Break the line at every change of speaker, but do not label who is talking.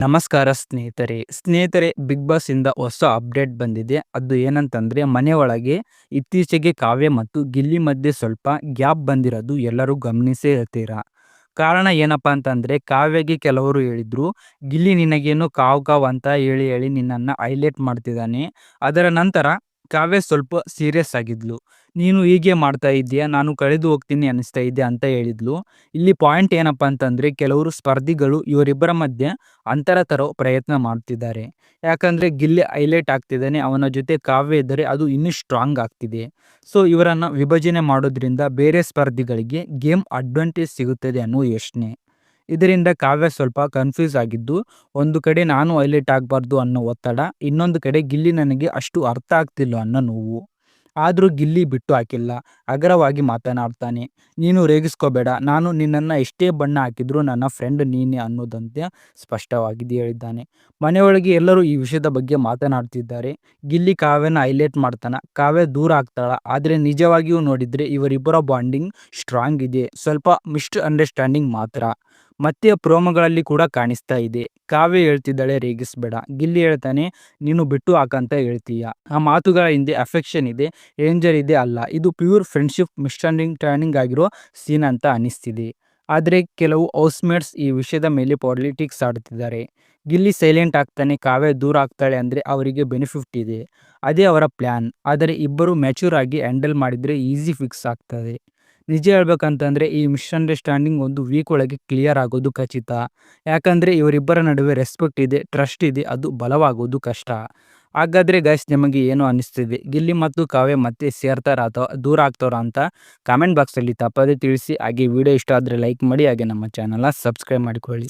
ನಮಸ್ಕಾರ ಸ್ನೇಹಿತರೆ. ಸ್ನೇಹಿತರೆ, ಬಿಗ್ ಬಾಸ್ ಇಂದ ಹೊಸ ಅಪ್ಡೇಟ್ ಬಂದಿದೆ. ಅದು ಏನಂತಂದ್ರೆ, ಮನೆ ಒಳಗೆ ಇತ್ತೀಚೆಗೆ ಕಾವ್ಯ ಮತ್ತು ಗಿಲ್ಲಿ ಮಧ್ಯೆ ಸ್ವಲ್ಪ ಗ್ಯಾಪ್ ಬಂದಿರೋದು ಎಲ್ಲರೂ ಗಮನಿಸೇ ಇರ್ತೀರಾ? ಕಾರಣ ಏನಪ್ಪಾ ಅಂತಂದ್ರೆ, ಕಾವ್ಯಗೆ ಕೆಲವರು ಹೇಳಿದ್ರು, ಗಿಲ್ಲಿ ನಿನಗೇನು ಕಾವ್ ಕಾವ್ ಅಂತ ಹೇಳಿ ಹೇಳಿ ನಿನ್ನನ್ನು ಹೈಲೈಟ್ ಮಾಡ್ತಿದ್ದಾನೆ. ಅದರ ನಂತರ ಕಾವ್ಯ ಸ್ವಲ್ಪ ಸೀರಿಯಸ್ ಆಗಿದ್ಲು. ನೀನು ಹೀಗೆ ಮಾಡ್ತಾ ಇದ್ದೀಯ? ನಾನು ಕಳೆದು ಹೋಗ್ತೀನಿ ಅನಿಸ್ತಾ ಇದೆ ಅಂತ ಹೇಳಿದ್ಲು. ಇಲ್ಲಿ ಪಾಯಿಂಟ್ ಏನಪ್ಪ ಅಂತಂದ್ರೆ, ಕೆಲವರು ಸ್ಪರ್ಧಿಗಳು ಇವರಿಬ್ಬರ ಮಧ್ಯೆ ಅಂತರ ತರೋ ಪ್ರಯತ್ನ ಮಾಡ್ತಿದ್ದಾರೆ. ಯಾಕಂದ್ರೆ ಗಿಲ್ಲಿ ಹೈಲೈಟ್ ಆಗ್ತಿದ್ದಾನೆ, ಅವನ ಜೊತೆ ಕಾವ್ಯ ಇದ್ದರೆ ಅದು ಇನ್ನೂ ಸ್ಟ್ರಾಂಗ್ ಆಗ್ತಿದೆ. ಸೊ ಇವರನ್ನ ವಿಭಜನೆ ಮಾಡೋದ್ರಿಂದ ಬೇರೆ ಸ್ಪರ್ಧಿಗಳಿಗೆ ಗೇಮ್ ಅಡ್ವಾಂಟೇಜ್ ಸಿಗುತ್ತದೆ ಅನ್ನೋ ಯೋಚನೆ. ಇದರಿಂದ ಕಾವ್ಯ ಸ್ವಲ್ಪ ಕನ್ಫ್ಯೂಸ್ ಆಗಿದ್ದು, ಒಂದು ಕಡೆ ನಾನು ಹೈಲೈಟ್ ಆಗಬಾರ್ದು ಅನ್ನೋ ಒತ್ತಡ, ಇನ್ನೊಂದು ಕಡೆ ಗಿಲ್ಲಿ ನನಗೆ ಅಷ್ಟು ಅರ್ಥ ಆಗ್ತಿಲ್ಲ ಅನ್ನೋ ನೋವು. ಆದರೂ ಗಿಲ್ಲಿ ಬಿಟ್ಟು ಹಾಕಿಲ್ಲ, ಅಗರವಾಗಿ ಮಾತನಾಡ್ತಾನೆ. ನೀನು ರೇಗಿಸ್ಕೋಬೇಡ, ನಾನು ನಿನ್ನನ್ನು ಎಷ್ಟೇ ಬಣ್ಣ ಹಾಕಿದರೂ ನನ್ನ ಫ್ರೆಂಡ್ ನೀನೆ ಅನ್ನೋದಂತೆ ಸ್ಪಷ್ಟವಾಗಿ ಹೇಳಿದ್ದಾನೆ. ಮನೆಯೊಳಗೆ ಎಲ್ಲರೂ ಈ ವಿಷಯದ ಬಗ್ಗೆ ಮಾತನಾಡ್ತಿದ್ದಾರೆ. ಗಿಲ್ಲಿ ಕಾವ್ಯನ ಹೈಲೈಟ್ ಮಾಡ್ತಾನೆ, ಕಾವ್ಯ ದೂರ ಆಗ್ತಾಳ, ಆದರೆ ನಿಜವಾಗಿಯೂ ನೋಡಿದರೆ ಇವರಿಬ್ಬರ ಬಾಂಡಿಂಗ್ ಸ್ಟ್ರಾಂಗ್ ಇದೆ. ಸ್ವಲ್ಪ ಮಿಸ್ಟ್ ಅಂಡರ್ಸ್ಟ್ಯಾಂಡಿಂಗ್ ಮಾತ್ರ. ಮತ್ತೆ ಪ್ರೋಮೋಗಳಲ್ಲಿ ಕೂಡ ಕಾಣಿಸ್ತಾ ಇದೆ. ಕಾವ್ಯ ಹೇಳ್ತಿದ್ದಾಳೆ, ರೇಗಿಸ್ಬೇಡ. ಗಿಲ್ಲಿ ಹೇಳ್ತಾನೆ, ನೀನು ಬಿಟ್ಟು ಹಾಕಂತ ಹೇಳ್ತೀಯ. ಆ ಮಾತುಗಳ ಹಿಂದೆ ಅಫೆಕ್ಷನ್ ಇದೆ ಏಂಜರ್ ಇದೆ ಅಲ್ಲ. ಇದು ಪ್ಯೂರ್ ಫ್ರೆಂಡ್ಶಿಪ್ ಮಿಸ್ಟರ್ನಿಂಗ್ ಟರ್ನಿಂಗ್ ಆಗಿರೋ ಸೀನ್ ಅಂತ ಅನಿಸ್ತಿದೆ ಆದರೆ ಕೆಲವು ಹೌಸ್ಮೇಟ್ಸ್ ಈ ವಿಷಯದ ಮೇಲೆ ಪಾಲಿಟಿಕ್ಸ್ ಆಡುತ್ತಿದ್ದಾರೆ ಗಿಲ್ಲಿ ಸೈಲೆಂಟ್ ಆಗ್ತಾನೆ, ಕಾವ್ಯ ದೂರ ಆಗ್ತಾಳೆ ಅಂದರೆ ಅವರಿಗೆ ಬೆನಿಫಿಟ್ ಇದೆ. ಅದೇ ಅವರ ಪ್ಲ್ಯಾನ್ ಆದರೆ ಇಬ್ಬರು ಮ್ಯಾಚೂರ್ ಆಗಿ ಹ್ಯಾಂಡಲ್ ಮಾಡಿದರೆ ಈಸಿ ಫಿಕ್ಸ್ ಆಗ್ತದೆ. ನಿಜ ಹೇಳ್ಬೇಕಂತಂದರೆ ಈ ಮಿಸ್ಅಂಡರ್ಸ್ಟ್ಯಾಂಡಿಂಗ್ ಒಂದು ವೀಕ್ ಒಳಗೆ ಕ್ಲಿಯರ್ ಆಗೋದು ಖಚಿತ. ಯಾಕಂದ್ರೆ ಇವರಿಬ್ಬರ ನಡುವೆ ರೆಸ್ಪೆಕ್ಟ್ ಇದೆ ಟ್ರಸ್ಟ್ ಇದೆ, ಅದು ಬಲವಾಗೋದು ಕಷ್ಟ. ಹಾಗಾದ್ರೆ ಗೈಸ್ ನಿಮಗೆ ಏನು ಅನಿಸ್ತಿದೆ? ಗಿಲ್ಲಿ ಮತ್ತು ಕಾವ್ಯ ಮತ್ತೆ ಸೇರ್ತಾರ ಅಥವಾ ದೂರ ಆಗ್ತಾರ ಅಂತ ಕಾಮೆಂಟ್ ಬಾಕ್ಸಲ್ಲಿ ತಪ್ಪದೇ ತಿಳಿಸಿ. ಹಾಗೆ ವಿಡಿಯೋ ಇಷ್ಟ ಆದರೆ ಲೈಕ್ ಮಾಡಿ, ಹಾಗೆ ನಮ್ಮ ಚಾನಲ್ನ ಸಬ್ಸ್ಕ್ರೈಬ್ ಮಾಡಿಕೊಳ್ಳಿ.